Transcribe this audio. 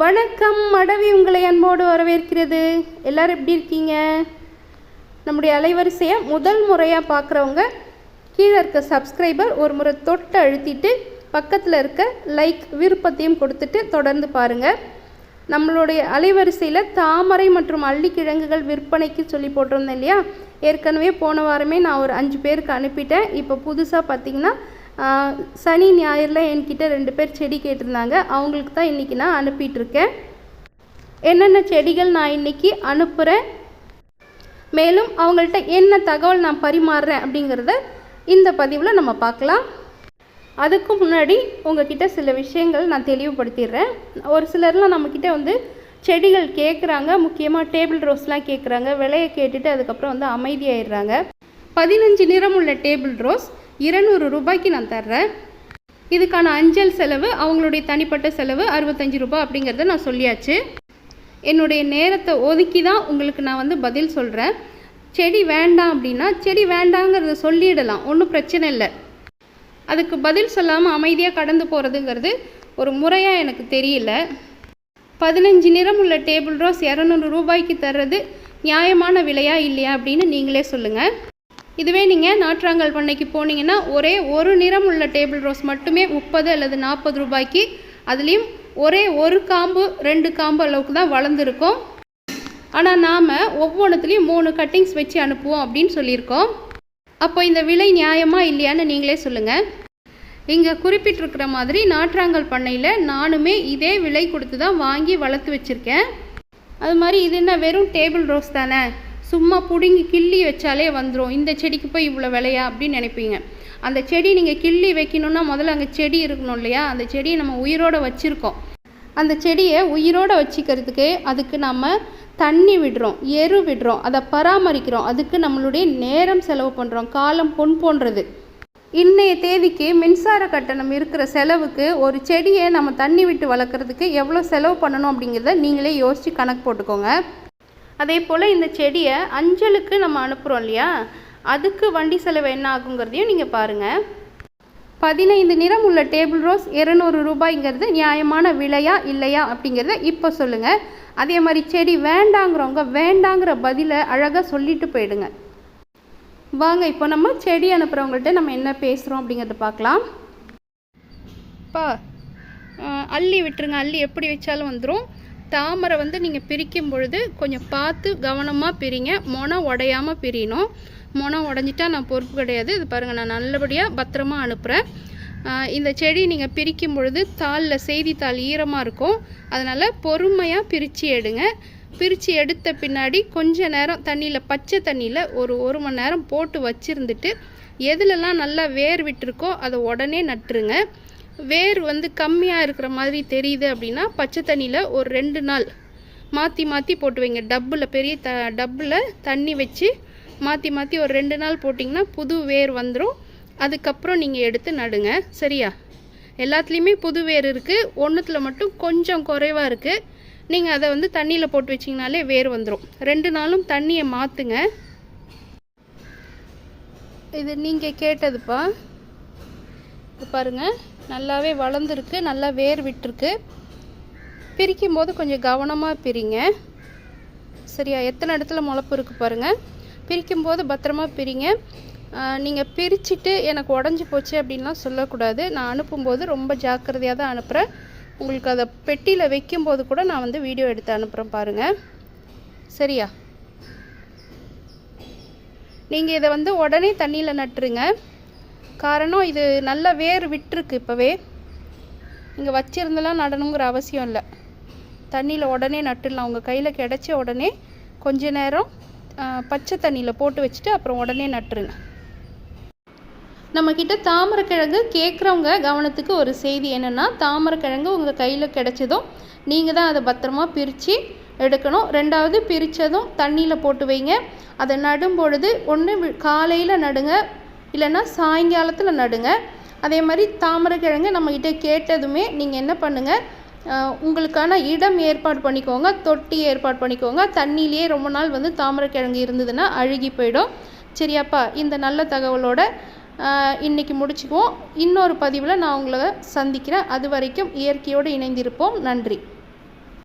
வணக்கம் மடவி உங்களை அன்போடு வரவேற்கிறது. எல்லாரும் எப்படி இருக்கீங்க? நம்முடைய அலைவரிசையை முதல் முறையாக பார்க்குறவங்க கீழே இருக்க சப்ஸ்கிரைபர் ஒரு முறை தொட்டு அழுத்திட்டு பக்கத்தில் இருக்க லைக் விருப்பத்தையும் கொடுத்துட்டு தொடர்ந்து பாருங்கள் நம்மளுடைய அலைவரிசையில் தாமரை மற்றும் அள்ளிக்கிழங்குகள் விற்பனைக்கு சொல்லி போட்டிருந்தேன் இல்லையா? ஏற்கனவே போன வாரமே நான் ஒரு அஞ்சு பேருக்கு அனுப்பிட்டேன். இப்போ புதுசாக பார்த்தீங்கன்னா சனி ஞாயிறில் என்கிட்ட ரெண்டு பேர் செடி கேட்டிருந்தாங்க. அவங்களுக்கு தான் இன்றைக்கி நான் அனுப்பிட்டுருக்கேன். என்னென்ன செடிகள் நான் இன்றைக்கி அனுப்புகிறேன் மேலும் அவங்கள்ட்ட என்ன தகவல் நான் பரிமாறுறேன் அப்படிங்கிறத இந்த பதிவில் நம்ம பார்க்கலாம். அதுக்கு முன்னாடி உங்ககிட்ட சில விஷயங்கள் நான் தெளிவுபடுத்திடுறேன். ஒரு சிலர்லாம் நம்மக்கிட்ட வந்து செடிகள் கேட்குறாங்க முக்கியமாக டேபிள் ரோஸ்லாம் கேட்குறாங்க விலையை கேட்டுட்டு அதுக்கப்புறம் வந்து அமைதியாயிடுறாங்க. பதினஞ்சு நிறம் உள்ள டேபிள் ரோஸ் இருநூறு ரூபாய்க்கு நான் தர்றேன். இதுக்கான அஞ்சல் செலவு அவங்களுடைய தனிப்பட்ட செலவு அறுபத்தஞ்சு ரூபாய் அப்படிங்கிறத நான் சொல்லியாச்சு. என்னுடைய நேரத்தை ஒதுக்கி தான் உங்களுக்கு நான் வந்து பதில் சொல்கிறேன் செடி வேண்டாம் அப்படின்னா செடி வேண்டாங்கிறத சொல்லிடலாம். ஒன்றும் பிரச்சனை இல்லை. அதுக்கு பதில் சொல்லாமல் அமைதியாக கடந்து போகிறதுங்கிறது ஒரு முறையாக எனக்கு தெரியல. பதினஞ்சு நிறம் உள்ள டேபிள் ரோஸ் இரநூறு ரூபாய்க்கு தர்றது நியாயமான விலையா இல்லையா அப்படின்னு நீங்களே சொல்லுங்கள் இதுவே நீங்கள் நாற்றாங்கல் பண்ணைக்கு போனீங்கன்னா ஒரே ஒரு நிறம் உள்ள டேபிள் ரோஸ் மட்டுமே முப்பது அல்லது நாற்பது ரூபாய்க்கு அதுலேயும் ஒரே ஒரு காம்பு ரெண்டு காம்பு அளவுக்கு தான் வளர்ந்துருக்கும். ஆனால் நாம் ஒவ்வொன்றத்துலேயும் மூணு கட்டிங்ஸ் வச்சு அனுப்புவோம் அப்படின்னு சொல்லியிருக்கோம். அப்போ இந்த விலை நியாயமாக இல்லையான்னு நீங்களே சொல்லுங்கள் இங்கே குறிப்பிட்டிருக்கிற மாதிரி நாற்றாங்கல் பண்ணையில் நானுமே இதே விலை கொடுத்து தான் வாங்கி வளர்த்து வச்சுருக்கேன். அது மாதிரி இது என்ன வெறும் டேபிள் ரோஸ் தானே? சும்மா பிடுங்கி கிள்ளி வச்சாலே வந்துடும் இந்த செடிக்கு போய் இவ்வளோ விலையா அப்படின்னு நினைப்பீங்க. அந்த செடி நீங்கள் கிள்ளி வைக்கணுன்னா முதல்ல அங்கே செடி இருக்கணும் இல்லையா? அந்த செடியை நம்ம உயிரோடு வச்சுருக்கோம். அந்த செடியை உயிரோடு வச்சுக்கிறதுக்கு அதுக்கு நம்ம தண்ணி விடுறோம் எரு விடுறோம் அதை பராமரிக்கிறோம். அதுக்கு நம்மளுடைய நேரம் செலவு பண்ணுறோம் காலம் பொன் போன்றது. இன்றைய தேதிக்கு மின்சார கட்டணம் இருக்கிற செலவுக்கு ஒரு செடியை நம்ம தண்ணி விட்டு வளர்க்குறதுக்கு எவ்வளோ செலவு பண்ணணும் அப்படிங்கிறத நீங்களே யோசித்து கணக்கு போட்டுக்கோங்க. அதே போல் இந்த செடியை அஞ்சலுக்கு நம்ம அனுப்புகிறோம் இல்லையா? அதுக்கு வண்டி செலவு என்ன ஆகுங்கிறதையும் நீங்கள் பாருங்கள் பதினைந்து நிறம் உள்ள டேபிள் ரோஸ் இருநூறு ரூபாய்ங்கிறது நியாயமான விலையா இல்லையா அப்படிங்கிறத இப்போ சொல்லுங்கள் அதே மாதிரி செடி வேண்டாங்கிறவங்க வேண்டாங்கிற பதிலை அழகாக சொல்லிட்டு போயிடுங்க. வாங்க இப்போ நம்ம செடி அனுப்புகிறவங்கள்ட்ட நம்ம என்ன பேசுகிறோம் அப்படிங்கிறத பார்க்கலாம். பா அள்ளி விட்டுருங்க. அள்ளி எப்படி வச்சாலும் வந்துடும் தாமரை வந்து நீங்கள் பிரிக்கும் பொழுது கொஞ்சம் பார்த்து கவனமாக பிரிங்க. மொனை உடையாமல் பிரியணும். மொனை உடஞ்சிட்டா நான் பொறுப்பு கிடையாது. இது பாருங்கள் நான் நல்லபடியாக பத்திரமா அனுப்புகிறேன் இந்த செடி நீங்கள் பிரிக்கும் பொழுது தாளில் செய்தித்தாள் ஈரமாக இருக்கும். அதனால் பொறுமையாக பிரித்து எடுங்க. பிரித்து எடுத்த பின்னாடி கொஞ்ச நேரம் தண்ணியில் பச்சை தண்ணியில் ஒரு ஒரு மணி நேரம் போட்டு வச்சுருந்துட்டு எதுலலாம் நல்லா வேர் விட்டுருக்கோ அதை உடனே நட்டுருங்க. வேர் வந்து கம்மியாக இருக்கிற மாதிரி தெரியுது அப்படின்னா பச்சை தண்ணியில் ஒரு ரெண்டு நாள் மாற்றி மாற்றி போட்டு வைங்க. டப்பில் பெரிய த டப்பில் தண்ணி வச்சு மாற்றி மாற்றி ஒரு ரெண்டு நாள் போட்டிங்கன்னா புது வேர் வந்துடும் அதுக்கப்புறம் நீங்கள் எடுத்து நடுங்க. சரியா? எல்லாத்துலேயுமே புது வேர் இருக்குது ஒன்றுத்தில் மட்டும் கொஞ்சம் குறைவாக இருக்குது நீங்கள் அதை வந்து தண்ணியில் போட்டு வச்சிங்கனாலே வேர் வந்துடும் ரெண்டு நாளும் தண்ணியை மாற்றுங்க இது நீங்கள் கேட்டதுப்பா. பாருங்கள் நல்லாவே வளர்ந்துருக்கு நல்லா வேர் விட்டுருக்கு. பிரிக்கும் போது கொஞ்சம் கவனமாக பிரிங்க. சரியா எத்தனை இடத்துல முளப்பு இருக்குது பாருங்கள் பிரிக்கும் போது பத்திரமா பிரிங்க. நீங்கள் பிரிச்சுட்டு எனக்கு உடஞ்சி போச்சு அப்படின்லாம் சொல்லக்கூடாது. நான் அனுப்பும்போது ரொம்ப ஜாக்கிரதையாக தான் அனுப்புகிறேன் உங்களுக்கு அதை பெட்டியில் வைக்கும்போது கூட நான் வந்து வீடியோ எடுத்து அனுப்புகிறேன் பாருங்கள் சரியா? நீங்கள் இதை வந்து உடனே தண்ணியில் நட்டுருங்க. காரணம் இது நல்ல வேர் விட்டுருக்கு இப்போவே. இங்கே வச்சிருந்தெல்லாம் நடணுங்கிற அவசியம் இல்லை. தண்ணியில் உடனே நட்டுடலாம். உங்கள் கையில் கிடச்ச உடனே கொஞ்ச நேரம் பச்சை தண்ணியில் போட்டு வச்சுட்டு அப்புறம் உடனே நட்டுருங்க. நம்மக்கிட்ட தாமரைக்கிழங்கு கேட்குறவங்க கவனத்துக்கு ஒரு செய்தி என்னென்னா தாமரைக்கிழங்கு உங்கள் கையில் கிடச்சதும் நீங்கள் தான் அதை பத்திரமா பிரித்து எடுக்கணும். ரெண்டாவது பிரித்ததும் தண்ணியில் போட்டு வைங்க. அதை நடும் பொழுது ஒன்று காலையில் நடுங்க. இல்லைன்னா சாயங்காலத்தில் நடுங்க. அதே மாதிரி தாமரைக்கிழங்கு நம்மக்கிட்ட கேட்டதுமே நீங்கள் என்ன பண்ணுங்கள் உங்களுக்கான இடம் ஏற்பாடு பண்ணிக்கோங்க தொட்டி ஏற்பாடு பண்ணிக்கோங்க. தண்ணியிலேயே ரொம்ப நாள் வந்து தாமரைக்கிழங்கு இருந்ததுன்னா அழுகி போயிடும். சரியாப்பா இந்த நல்ல தகவலோட இன்றைக்கி இன்னைக்கு முடிச்சுக்குவோம். இன்னொரு பதிவில் நான் உங்களை சந்திக்கிறேன். அது வரைக்கும் இயற்கையோடு இணைந்திருப்போம். நன்றி.